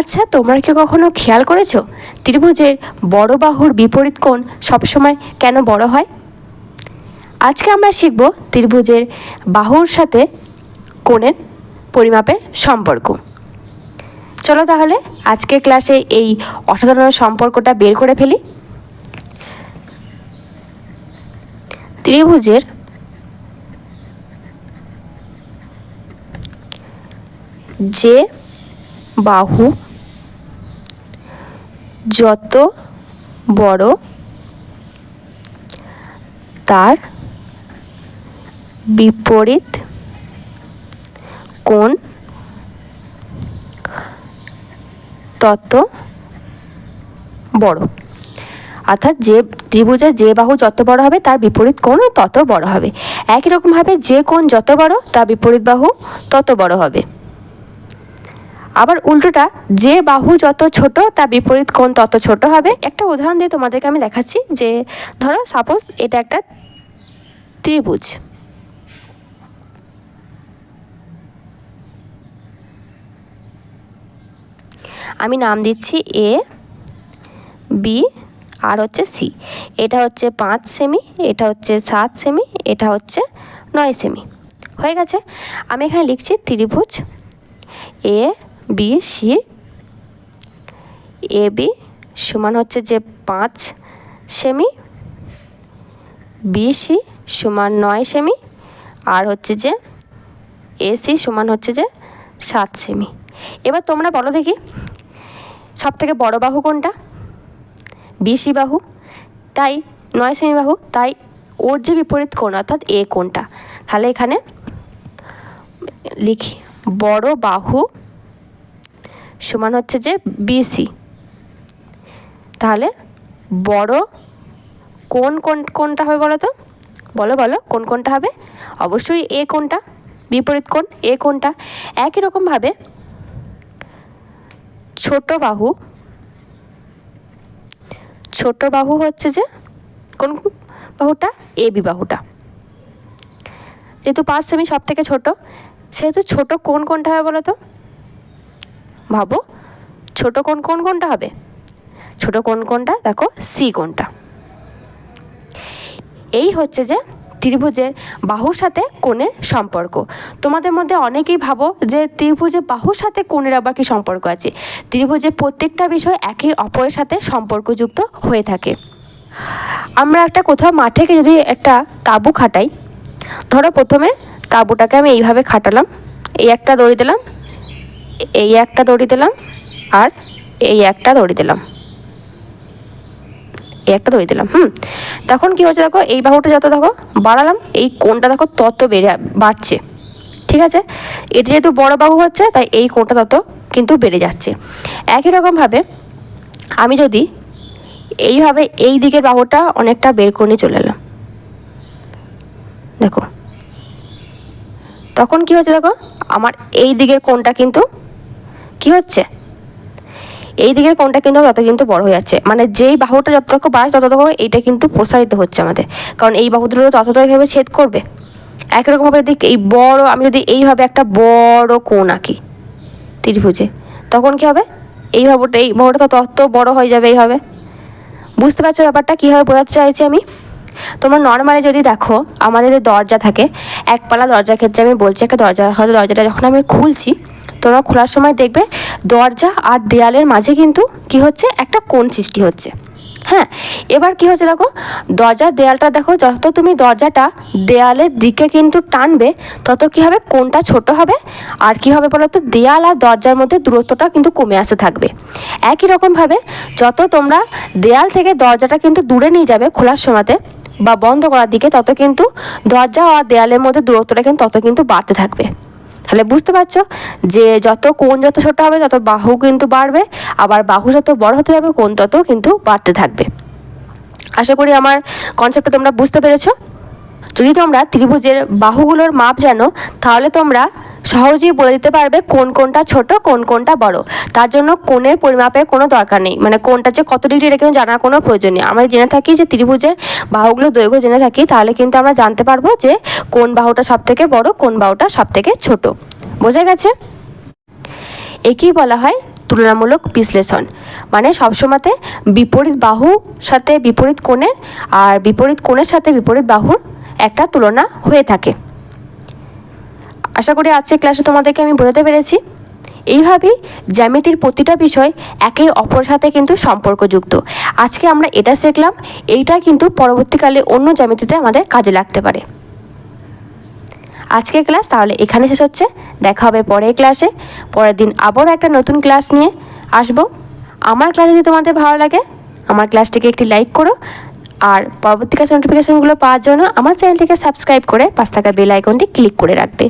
আচ্ছা তোমরা কি কখনো খেয়াল করেছ? ত্রিভুজের বড় বাহুর বিপরীত কোণ সবসময় কেন বড় হয়? আজকে আমরা শিখব ত্রিভুজের বাহুর সাথে কোণের পরিমাপের সম্পর্ক। চলো তাহলে আজকে ক্লাসে এই অসাধারণ সম্পর্কটা বের করে ফেলি। ত্রিভুজের যে বাহু যত বড় তার বিপরীত কোণ, তত বড়। অর্থাৎ যে ত্রিভুজের যে বাহু যত বড় হবে, তার বিপরীত কোণ তত বড় হবে। একই রকমভাবে যে কোণ যত বড়, তার বিপরীত বাহু তত বড় হবে। আবার উল্টোটা, যে বাহু যত ছোট, তার বিপরীত কোণ তত ছোট হবে। একটা উদাহরণ দিয়ে তোমাদেরকে আমি দেখাচ্ছি যে, ধরো সাপোজ এটা একটা ত্রিভুজ। আমি নাম দিচ্ছি এ বি আর হচ্ছে সি এটা হচ্ছে পাঁচ সেমি, এটা হচ্ছে সাত সেমি, এটা হচ্ছে নয় সেমি। হয়ে গেছে? আমি এখানে লিখছি ত্রিভুজ A B, C, A, B সমান হচ্ছে যে পাঁচ সেমি, বি, সি সমান নয় সেমি, আর হচ্ছে যে এসি সমান হচ্ছে যে সাত সেমি। এবার তোমরা বলো দেখি সব থেকে বড় বাহু কোনটা? বিসি বাহু, তাই নয় সেমি বাহু, তাই ওর যে বিপরীত কোণ, অর্থাৎ এ কোণটা। তাহলে এখানে লিখি, বড় বাহু সমান হচ্ছে যে বিসি তাহলে বড় কোন কোন, কোনটা হবে বলো তো? বলো বলো, কোন কোনটা হবে? অবশ্যই এ কোনটা? বিপরীত কোণ এ কোনটা? একই রকমভাবে ছোট বাহু ছোট বাহু হচ্ছে যে কোন বাহুটা? এ বি বাহুটা। যেহেতু পাঁচ সেমি সব থেকে ছোট, সেহেতু ছোট কোন কোনটা হবে বলো তো? ভাবো, ছোট কোন কোন কোনটা হবে? ছোট কোন কোনটা? দেখো, সি কোনটা? এই হচ্ছে যে ত্রিভুজের বাহুর সাথে কোণের সম্পর্ক। তোমাদের মধ্যে অনেকেই ভাবো যে ত্রিভুজের বাহুর সাথে কোণের আবার কি সম্পর্ক আছে? ত্রিভুজের প্রত্যেকটা বিষয় একে অপরের সাথে সম্পর্কযুক্ত হয়ে থাকে। আমরা একটা কোথাও মাঠে যদি একটা তাঁবু খাটাই, ধরো প্রথমে তাঁবুটাকে আমি এইভাবে খাটালাম, এই একটা দড়ি দিলাম এই একটা দড়ি দিলাম আর এই একটা দড়ি দিলাম। এই একটা দড়ি দিলাম, হুম। তখন কি হচ্ছে দেখো, এই বাহুটা যত দেখো বাড়ালাম, এই কোনটা দেখো তত বেড়ে বাড়ছে, ঠিক আছে? এটা যেহেতু বড় বাহু হচ্ছে, তাই এই কোনটা তত কিন্তু বেড়ে যাচ্ছে। একই রকমভাবে আমি যদি এইভাবে এই দিকের বাহুটা অনেকটা বের করে নিয়ে চলে এলাম, দেখো। তখন কি হচ্ছে দেখো, আমার এই দিকের কোনটা কিন্তু কি হচ্ছে? এই দিকের কোণটা কিন্তু তত কিন্তু বড় হয়ে যাচ্ছে। মানে যেই বাহুটা যতটুক বাড়ছে, ততটুকু এইটা কিন্তু প্রসারিত হচ্ছে আমাদের। কারণ এই বাহু দুটো ততটা এইভাবে ছেদ করবে। একই রকমভাবে দিক এই বড়, আমি যদি এইভাবে একটা বড় কোণ আঁকি ত্রিভুজে, তখন কি হবে? এই বাহুটা এই বাহুটা তো তত বড় হয়ে যাবে এইভাবে। বুঝতে পারছ ব্যাপারটা? কীভাবে বোঝাতে চাইছি আমি? তোমরা নর্মালি যদি দেখো, আমাদের দরজা থাকে, একপালা দরজার ক্ষেত্রে আমি বলছি, একটা দরজা, হয়তো দরজাটা যখন আমি খুলছি তোমরা খোলার সময় দেখবে দরজা আর দেয়ালের মাঝে কিন্তু কি হচ্ছে? একটা কোণ সৃষ্টি হচ্ছে। হ্যাঁ এবার কি হচ্ছে দেখো? দরজার দেয়ালটা দেখো, যত তুমি দরজাটা দেয়ালের দিকে কিন্তু টানবে, তত কি হবে? কোনটা ছোট হবে। আর কি হবে বলো তো দেয়াল আর দরজার মধ্যে দূরত্বটা কিন্তু কমে আসতে থাকবে। একই রকমভাবে যত তোমরা দেয়াল থেকে দরজাটা কিন্তু দূরে নিয়ে যাবে খোলার সময়তে বা বন্ধ করার দিকে, তত কিন্তু দরজা আর দেয়ালের মধ্যে দূরত্বটা কিন্তু তত কিন্তু বাড়তে থাকবে। তাহলে বুঝতে পারছ যে যত কোন যত ছোট হবে, তত বাহু কিন্তু বাড়বে, আবার বাহু যত বড় হতে যাবে কোন তত কিন্তু বাড়তে থাকবে। আশা করি আমার কনসেপ্টটা তোমরা বুঝতে পেরেছ। যদি তোমরা ত্রিভুজের বাহুগুলোর মাপ জানো, তাহলে তোমরা সহজেই বলে দিতে পারবে কোন কোনটা ছোট, কোন কোনটা বড়। তার জন্য কোণের পরিমাপের কোনো দরকার নেই। মানে কোনটা যে কত ডিগ্রি এটা কিন্তু জানার কোনো প্রয়োজন নেই। আমরা জেনে থাকি যে ত্রিভুজের বাহুগুলো দৈর্ঘ্য জেনে থাকি, তাহলে কিন্তু আমরা জানতে পারব যে কোন বাহুটা সব থেকে বড়, কোন বাহুটা সব থেকে ছোট। বোঝা গেছে? একেই বলা হয় তুলনামূলক বিশ্লেষণ। মানে সবসময়তে বিপরীত বাহু সাথে বিপরীত কোণের আর বিপরীত কোণের সাথে বিপরীত বাহুর একটা তুলনা হয়ে থাকে। আশা করি আজকের ক্লাসে তোমাদেরকে আমি বোঝাতে পেরেছি। এইভাবেই জ্যামিতির প্রতিটা বিষয় একে অপরের সাথে কিন্তু সম্পর্কযুক্ত। আজকে আমরা এটা শিখলাম, এইটা কিন্তু পরবর্তীকালে অন্য জ্যামিতিতে আমাদের কাজে লাগতে পারে। আজকের ক্লাস তাহলে এখানে শেষ হচ্ছে। দেখা হবে পরের ক্লাসে। পরের দিন আবারও একটা নতুন ক্লাস নিয়ে আসব। আমার ক্লাস যদি তোমাদের ভালো লাগে, আমার ক্লাসটিকে একটি লাইক করো। আর পরবর্তী ক্লাস নোটিফিকেশনগুলো পাওয়ার জন্য আমার চ্যানেলটিকে সাবস্ক্রাইব করে পাঁচ থাকা বেল আইকনটি ক্লিক করে রাখবে।